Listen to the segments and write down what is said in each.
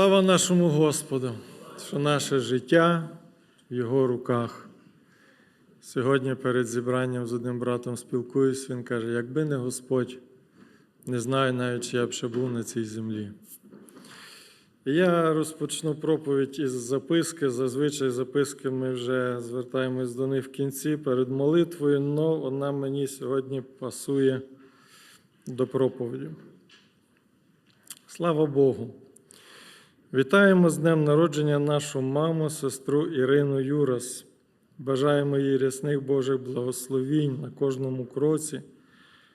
Слава нашому Господу, що наше життя в Його руках. Сьогодні перед зібранням з одним братом спілкуюсь, він каже: якби не Господь, не знаю навіть, чи я б ще був на цій землі. Я розпочну проповідь із записки. Зазвичай записки ми вже звертаємось до них в кінці перед молитвою, але вона мені сьогодні пасує до проповіді. Слава Богу! Вітаємо з днем народження нашу маму, сестру Ірину Юрас. Бажаємо їй рясних Божих благословінь на кожному кроці,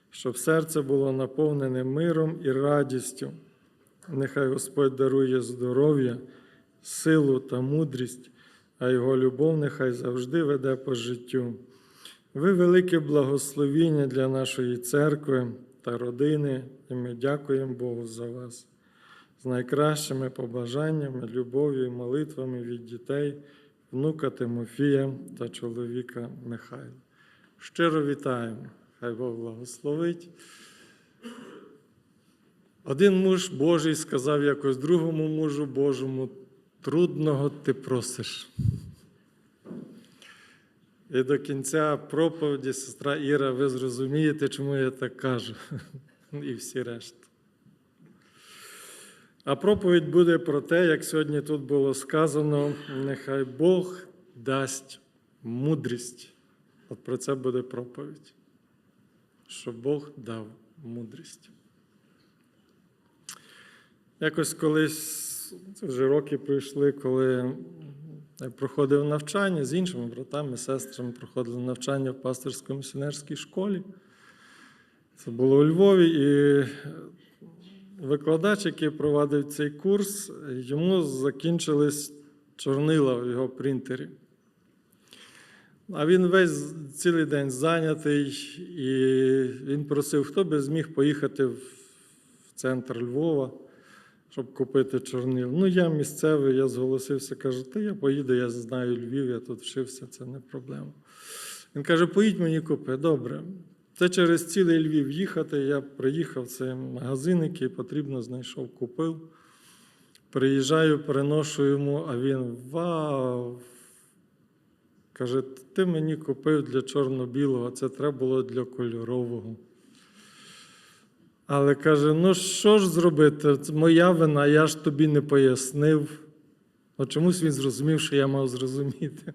щоб серце було наповнене миром і радістю. Нехай Господь дарує здоров'я, силу та мудрість, а Його любов нехай завжди веде по життю. Ви велике благословіння для нашої церкви та родини, і ми дякуємо Богу за вас з найкращими побажаннями, любов'ю і молитвами від дітей, внука Тимофія та чоловіка Михайла. Щиро вітаємо, хай Бог благословить. Один муж Божий сказав якось другому мужу Божому, трудного ти просиш. І до кінця проповіді, сестра Іра, ви зрозумієте, чому я так кажу, і всі решта. А проповідь буде про те, як сьогодні тут було сказано, нехай Бог дасть мудрість. От про це буде проповідь. Що Бог дав мудрість. Якось колись, вже роки пройшли, коли я проходив навчання з іншими братами, сестрами, проходили навчання в пасторсько-місіонерській школі. Це було у Львові, і викладач, який провадив цей курс, йому закінчились чорнила в його принтері. А він весь цілий день зайнятий, і він просив, хто би зміг поїхати в центр Львова, щоб купити чорнил. Ну, я місцевий, я зголосився, кажу, та я поїду, я знаю Львів, я тут вчився, це не проблема. Він каже, поїдь мені купи. Добре. Це через цілий Львів їхати. Я приїхав, це магазин, який потрібно, знайшов, купив. Приїжджаю, приношу йому, а він вау! Каже, ти мені купив для чорно-білого, це треба було для кольорового. Але каже: ну що ж зробити? Це моя вина, я ж тобі не пояснив. От чомусь він зрозумів, що я мав зрозуміти.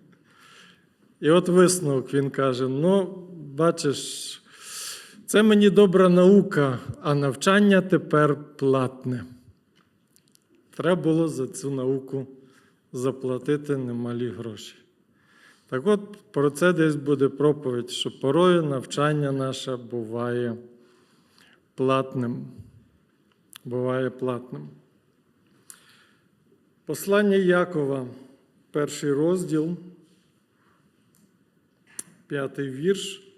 І от висновок він каже: ну, бачиш, це мені добра наука, а навчання тепер платне. Треба було за цю науку заплатити немалі гроші. Так от про це десь буде проповідь, що порою навчання наше буває платним. Буває платним. Послання Якова, перший розділ, п'ятий вірш.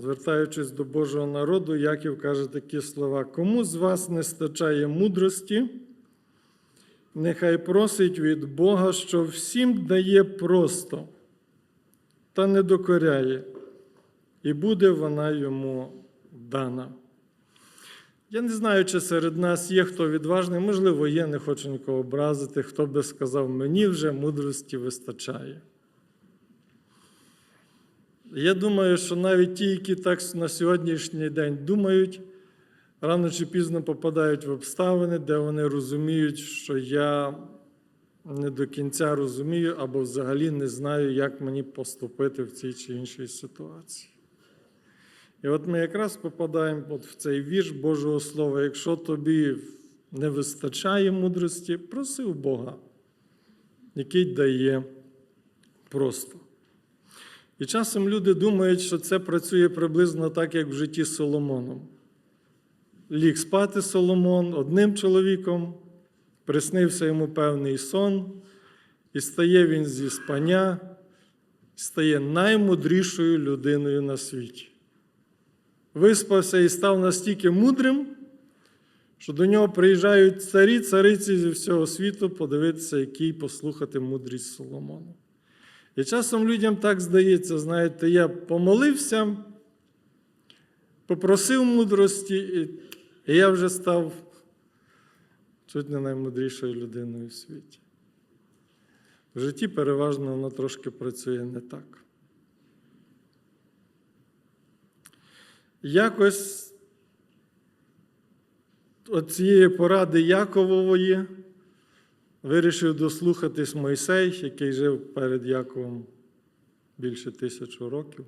Звертаючись до Божого народу, Яків каже такі слова: кому з вас не стачає мудрості, нехай просить від Бога, що всім дає просто та не докоряє, і буде вона йому дана. Я не знаю, чи серед нас є хто відважний, можливо, є, не хочу нікого образити, хто би сказав, мені вже мудрості вистачає. Я думаю, що навіть ті, які так на сьогоднішній день думають, рано чи пізно попадають в обставини, де вони розуміють, що я не до кінця розумію або взагалі не знаю, як мені поступити в цій чи іншій ситуації. І от ми якраз попадаємо от в цей вірш Божого Слова. Якщо тобі не вистачає мудрості, проси у Бога, який дає просто. І часом люди думають, що це працює приблизно так, як в житті з Соломоном. Ліг спати Соломон одним чоловіком, приснився йому певний сон, і стає він зі спання, стає наймудрішою людиною на світі. Виспався і став настільки мудрим, що до нього приїжджають царі, цариці зі всього світу подивитися, який послухати мудрість Соломона. І часом людям так здається, знаєте, я помолився, попросив мудрості, і я вже став чуть не наймудрішою людиною в світі. В житті переважно воно трошки працює не так. Якось от цієї поради Яковової вирішив дослухатись Мойсей, який жив перед Яковом більше тисячу років.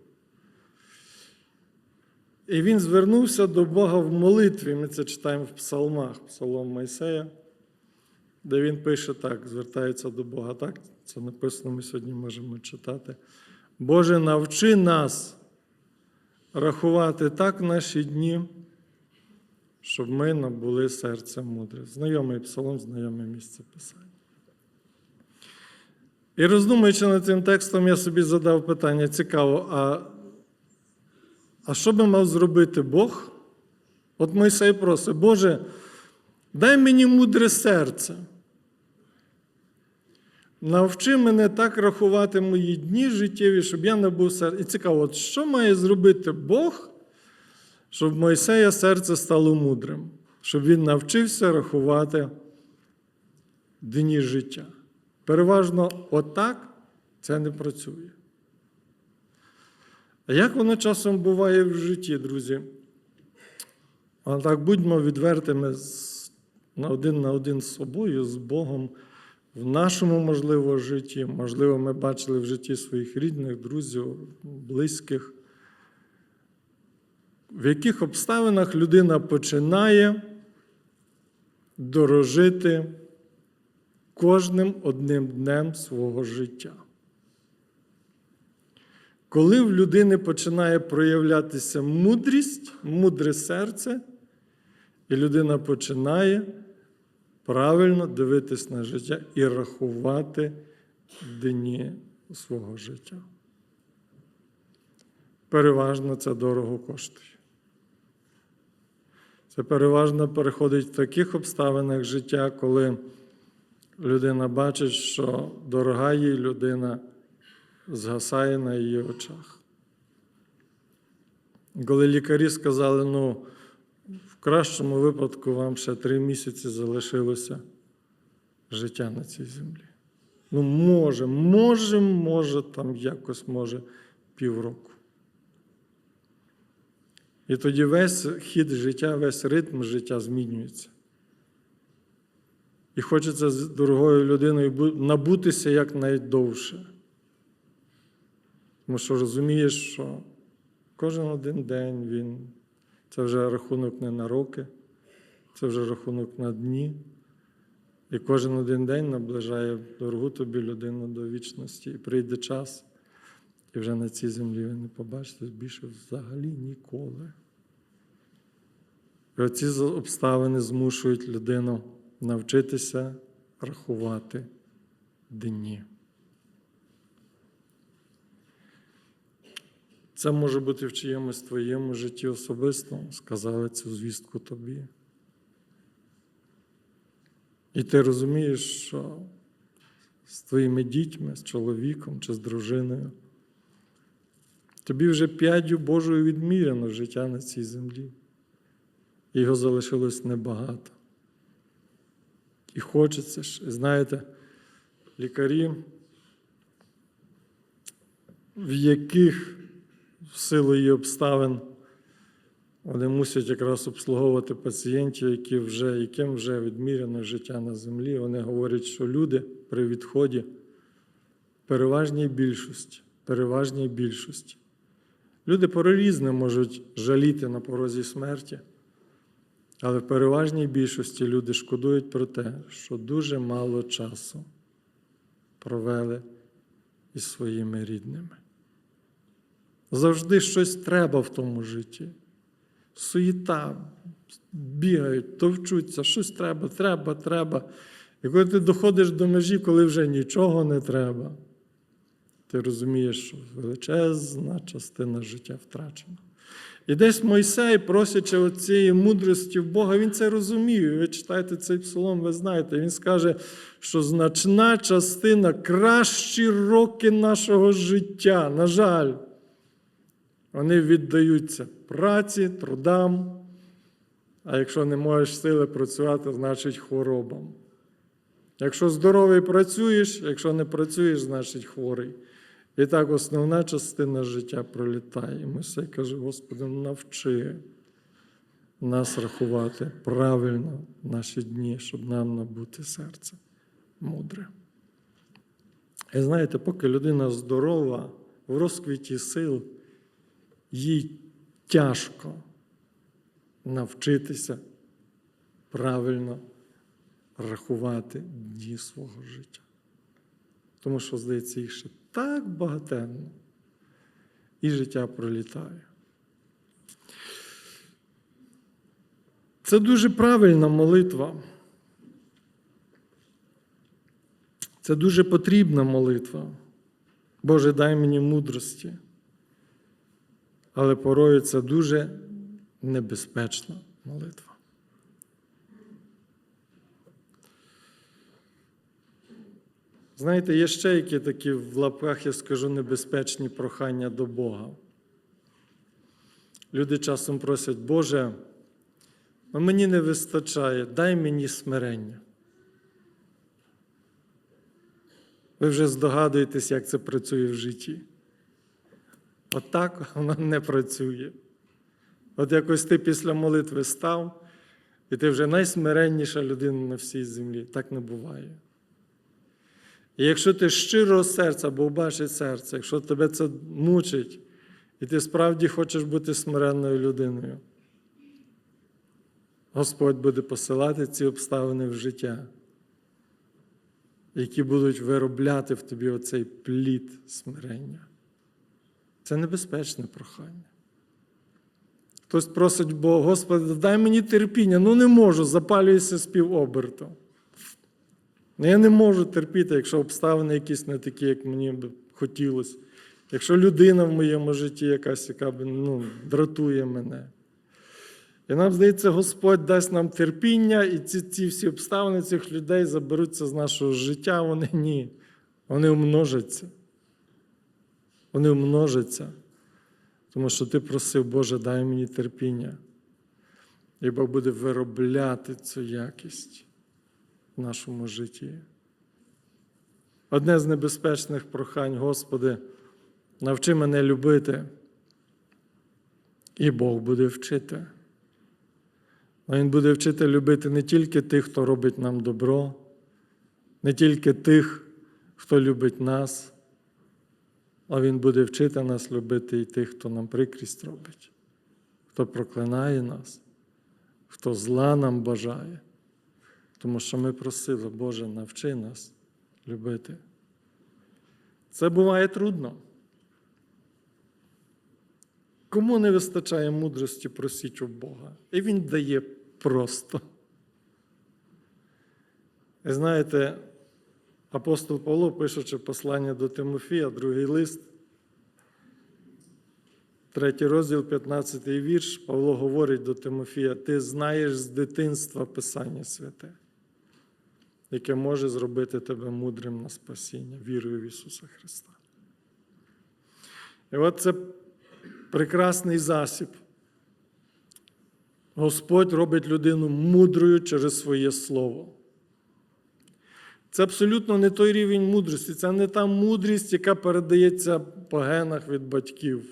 І він звернувся до Бога в молитві. Ми це читаємо в псалмах, псалом Мойсея, де він пише так, звертається до Бога. Так, це написано, ми сьогодні можемо читати. Боже, навчи нас рахувати так наші дні, щоб ми набули серце мудре. Знайомий псалом, знайоме місце писання. І роздумуючи над цим текстом, я собі задав питання: цікаво, а, а що би мав зробити Бог? От Мойсей просить, Боже, дай мені мудре серце. Навчи мене так рахувати мої дні життєві, щоб я набув серце. І цікаво, от що має зробити Бог, щоб Мойсея серце стало мудрим, щоб він навчився рахувати дні життя. Переважно отак це не працює. А як воно часом буває в житті, друзі? А так будьмо відвертими на один на один з собою, з Богом в нашому, можливо, житті. Можливо, ми бачили в житті своїх рідних, друзів, близьких, в яких обставинах людина починає дорожити кожним одним днем свого життя. Коли в людини починає проявлятися мудрість, мудре серце, і людина починає правильно дивитись на життя і рахувати дні свого життя. Переважно це дорого коштує. Це переважно переходить в таких обставинах життя, коли людина бачить, що дорога їй людина згасає на її очах. Коли лікарі сказали, ну, в кращому випадку вам ще три місяці залишилося життя на цій землі. Ну, може, може, може, там якось може півроку. І тоді весь хід життя, весь ритм життя змінюється. І хочеться з дорогою людиною набутися якнайдовше. Тому що розумієш, що кожен один день він це вже рахунок не на роки, це вже рахунок на дні. І кожен один день наближає дорогу тобі людину до вічності. І прийде час, і вже на цій землі ви не побачите більше взагалі ніколи. І оці обставини змушують людину навчитися рахувати дні. Це може бути в чиємусь твоєму житті особисто, сказали цю звістку тобі. І ти розумієш, що з твоїми дітьми, з чоловіком чи з дружиною тобі вже п'ятдю Божою відміряно життя на цій землі. І його залишилось небагато. І хочеться ж, знаєте, лікарі, в яких в силу її обставин вони мусять якраз обслуговувати пацієнтів, які вже, яким вже відміряно життя на землі. Вони говорять, що люди при відході переважній більшості, переважній більшості. Люди порорізне можуть жаліти на порозі смерті, але в переважній більшості люди шкодують про те, що дуже мало часу провели із своїми рідними. Завжди щось треба в тому житті. Суєта, бігають, товчуться, щось треба, треба, треба. І коли ти доходиш до межі, коли вже нічого не треба, ти розумієш, що величезна частина життя втрачена. І десь Мойсей, просячи цієї мудрості в Бога, він це розуміє. Ви читаєте цей псалом, ви знаєте, він скаже, що значна частина кращі роки нашого життя, на жаль, вони віддаються праці, трудам, А якщо не маєш сили працювати, значить хворобам. Якщо здоровий працюєш, якщо не працюєш, значить хворий. І так основна частина життя пролітає. І каже, Господи, навчи нас рахувати правильно наші дні, щоб нам набути серце мудре. І знаєте, поки людина здорова, в розквіті сил, їй тяжко навчитися правильно рахувати дні свого життя. Тому що, здається, їх ще так багатенно, і життя пролітає. Це дуже правильна молитва. Це дуже потрібна молитва. Боже, дай мені мудрості. Але порою це дуже небезпечна молитва. Знаєте, є ще які такі в лапках, я скажу, небезпечні прохання до Бога. Люди часом просять, Боже, ну мені не вистачає, дай мені смирення. Ви вже здогадуєтесь, як це працює в житті. Отак воно не працює. От якось ти після молитви став, і ти вже найсмиренніша людина на всій землі. Так не буває. І якщо ти щирого серця, бо бачить серце, якщо тебе це мучить, і ти справді хочеш бути смиренною людиною, Господь буде посилати ці обставини в життя, які будуть виробляти в тобі оцей плід смирення. Це небезпечне прохання. Хтось просить Бога, Господи, дай мені терпіння. Ну не можу, запалююся з півоберту. Ну, Я не можу терпіти, якщо обставини якісь не такі, як мені б хотілося. Якщо людина в моєму житті якась, яка б, ну, дратує мене. І нам здається, Господь дасть нам терпіння, і ці, ці всі обставини цих людей заберуться з нашого життя. Вони ні. Вони умножаться. Вони умножаться. Тому що ти просив, Боже, дай мені терпіння. І Бог буде виробляти цю якість нашому житті. Одне з небезпечних прохань, Господи, навчи мене любити, і Бог буде вчити. А Він буде вчити любити не тільки тих, хто робить нам добро, не тільки тих, хто любить нас, а Він буде вчити нас любити і тих, хто нам прикрість робить, хто проклинає нас, хто зла нам бажає. Тому що ми просили, Боже, навчи нас любити. Це буває трудно. Кому не вистачає мудрості, просіть у Бога. І Він дає просто. І знаєте, апостол Павло, пишучи послання до Тимофія, другий лист, третій розділ, 15 вірш, Павло говорить до Тимофія: ти знаєш з дитинства Писання святе, яке може зробити тебе мудрим на спасіння, вірою в Ісуса Христа. І от це прекрасний засіб. Господь робить людину мудрою через своє слово. Це абсолютно не той рівень мудрості, це не та мудрість, яка передається по генах від батьків.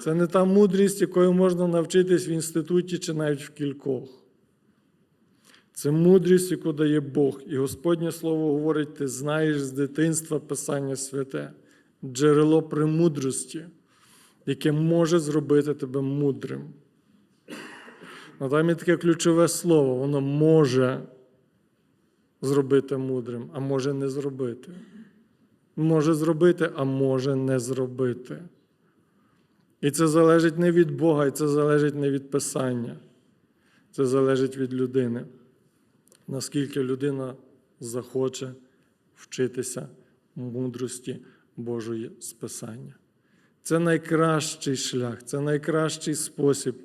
Це не та мудрість, якою можна навчитись в інституті чи навіть в кількох. Це мудрість, яку дає Бог. І Господнє Слово говорить: ти знаєш з дитинства Писання святе, джерело премудрості, яке може зробити тебе мудрим. Ну, Там є таке ключове слово, воно може зробити мудрим, а може не зробити. Може зробити, а може не зробити. І це залежить не від Бога, і це залежить не від Писання. Це залежить від людини. Наскільки людина захоче вчитися мудрості Божої з Писання. Це найкращий шлях, це найкращий спосіб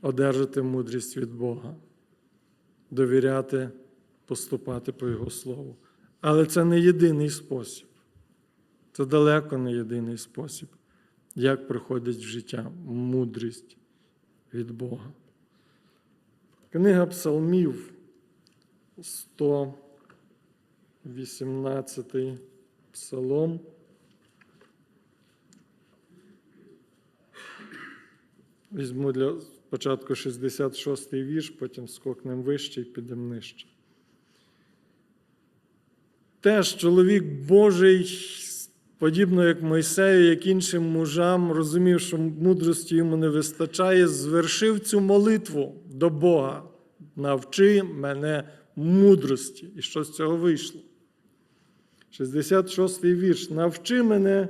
одержати мудрість від Бога, довіряти, поступати по Його Слову. Але це не єдиний спосіб. Це далеко не єдиний спосіб, як приходить в життя мудрість від Бога. Книга Псалмів, 118 псалом. Візьму для початку 66-й вірш, потім скокнемо вище і підемо нижче. Теж чоловік Божий, подібно як Мойсею, як іншим мужам, розумів, що мудрості йому не вистачає, звершив цю молитву до Бога. Навчи мене мудрості. І що з цього вийшло? 66-й вірш. Навчи мене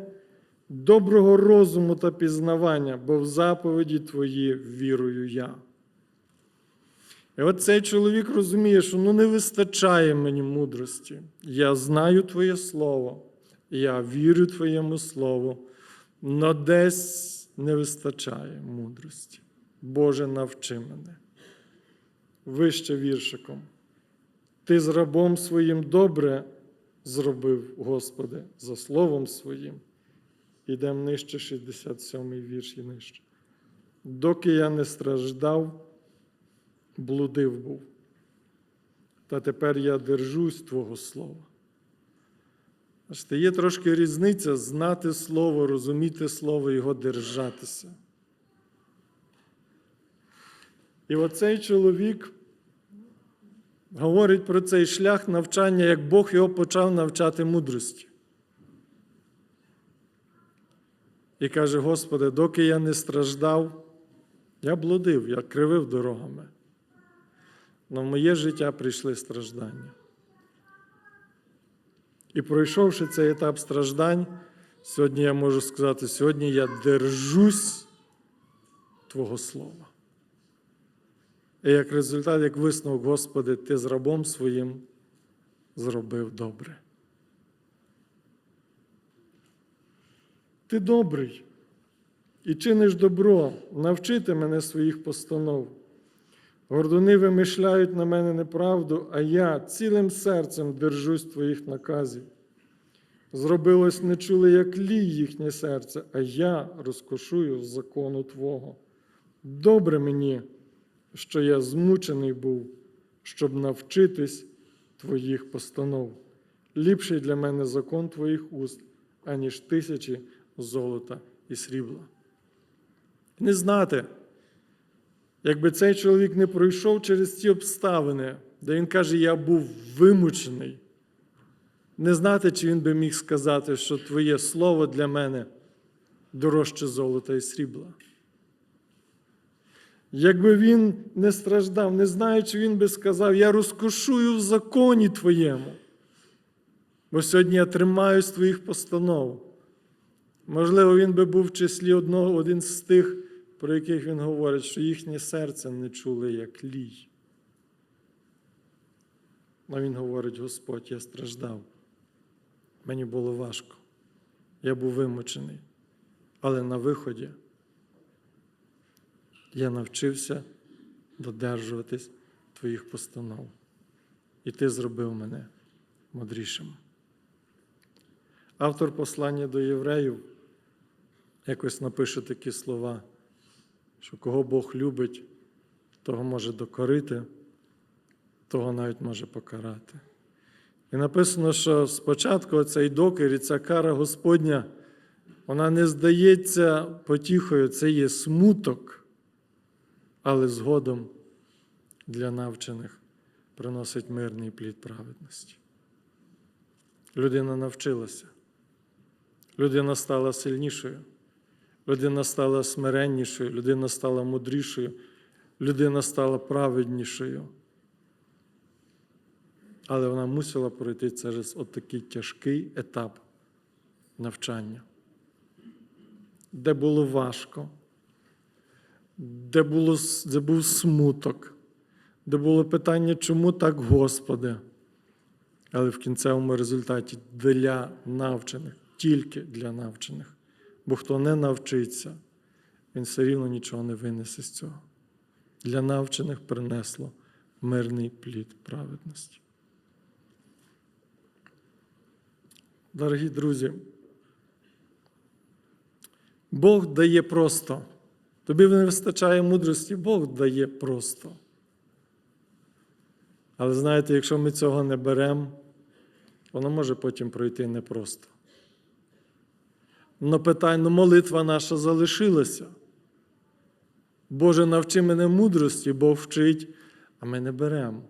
доброго розуму та пізнавання, бо в заповіді твої вірую я. І от цей чоловік розуміє, що ну не вистачає мені мудрості. Я знаю Твоє Слово, я вірю Твоєму Слову, но десь не вистачає мудрості. Боже, навчи мене. Вище віршиком. Ти з рабом своїм добре зробив, Господи, за словом своїм. Ідемо нижче 67-й вірш і нижче. Доки я не страждав, блудив був. Та тепер я держусь Твого Слова. Бачите, є трошки різниця знати Слово, розуміти Слово, його держатися. І оцей чоловік говорить про цей шлях навчання, як Бог його почав навчати мудрості. І каже: Господи, доки я не страждав, я блудив, я кривив дорогами. В моє життя прийшли страждання. І пройшовши цей етап страждань, сьогодні я можу сказати, сьогодні я держусь Твого Слова. І як результат, як висновок, Господи, Ти з рабом своїм зробив добре. Ти добрий і чиниш добро, навчити мене своїх постанов. Гордуни вимишляють на мене неправду, а я цілим серцем держусь твоїх наказів. Зробилось нечуле, як лій їхнє серце, а я розкошую закону Твого. Добре мені, що я змучений був, щоб навчитись Твоїх постанов. Ліпший для мене закон Твоїх уст, аніж тисячі золота і срібла. Не знати, якби цей чоловік не пройшов через ці обставини, де він каже, я був вимучений, не знати, чи він би міг сказати, що Твоє слово для мене дорожче золота і срібла. Якби він не страждав, не знаючи, він би сказав, я розкошую в законі Твоєму, бо сьогодні я тримаюсь Твоїх постанов. Можливо, він би був в числі одного, один з тих, про яких він говорить, що їхнє серце не чули, як лій. А він говорить: Господь, я страждав. Мені було важко. Я був вимучений. Але на виході я навчився додержуватись твоїх постанов. І ти зробив мене мудрішим. Автор послання до євреїв якось напише такі слова, що кого Бог любить, того може докорити, того навіть може покарати. І написано, що спочатку цей докір і ця кара Господня, вона не здається потіхою, це є смуток, але згодом для навчених приносить мирний плід праведності. Людина навчилася, людина стала сильнішою, людина стала смиреннішою, людина стала мудрішою, людина стала праведнішою. Але вона мусила пройти через отакий тяжкий етап навчання, де було важко, де, було, де був смуток, де було питання, чому так, Господи? Але в кінцевому результаті для навчених, тільки для навчених. Бо хто не навчиться, він все рівно нічого не винесе з цього. Для навчених принесло мирний плід праведності. Дорогі друзі, Бог дає просто. Тобі не вистачає мудрості, Бог дає просто. Але знаєте, якщо ми цього не беремо, воно може потім пройти непросто. Но питання, ну молитва наша залишилася. Боже, навчи мене мудрості, Бог вчить, а ми не беремо.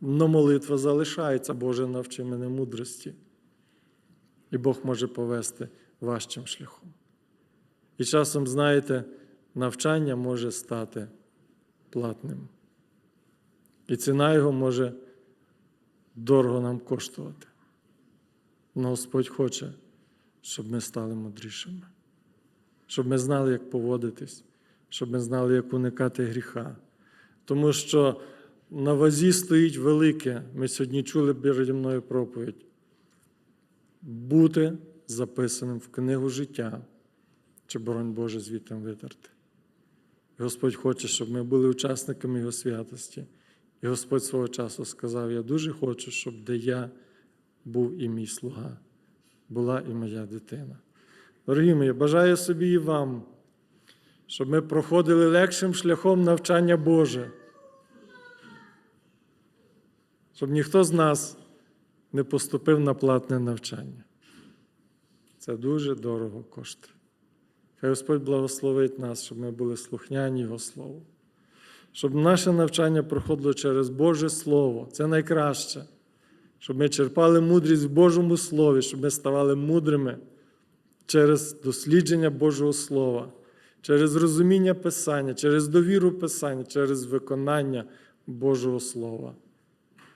Но молитва залишається, Боже, навчи мене мудрості. І Бог може повести важчим шляхом. І часом, знаєте, навчання може стати платним. І ціна його може дорого нам коштувати. Но Господь хоче, щоб ми стали мудрішими, щоб ми знали, як поводитись, щоб ми знали, як уникати гріха. Тому що на вазі стоїть велике, ми сьогодні чули переді мною проповідь. Бути записаним в книгу життя, чи, боронь Боже, звітом витерти. Господь хоче, щоб ми були учасниками Його святості. І Господь свого часу сказав: Я дуже хочу, щоб де я був і мій слуга, була і моя дитина. Дорогі мої, бажаю собі і вам, щоб ми проходили легшим шляхом навчання Боже, щоб ніхто з нас не поступив на платне навчання. Це дуже дорого коштує. Хай Господь благословить нас, щоб ми були слухняні Його Слову. Щоб наше навчання проходило через Боже Слово. Це найкраще. Щоб ми черпали мудрість в Божому Слові, щоб ми ставали мудрими через дослідження Божого Слова, через розуміння Писання, через довіру Писання, через виконання Божого Слова.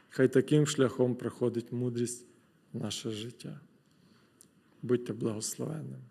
Хай таким шляхом проходить мудрість в наше життя. Будьте благословенними.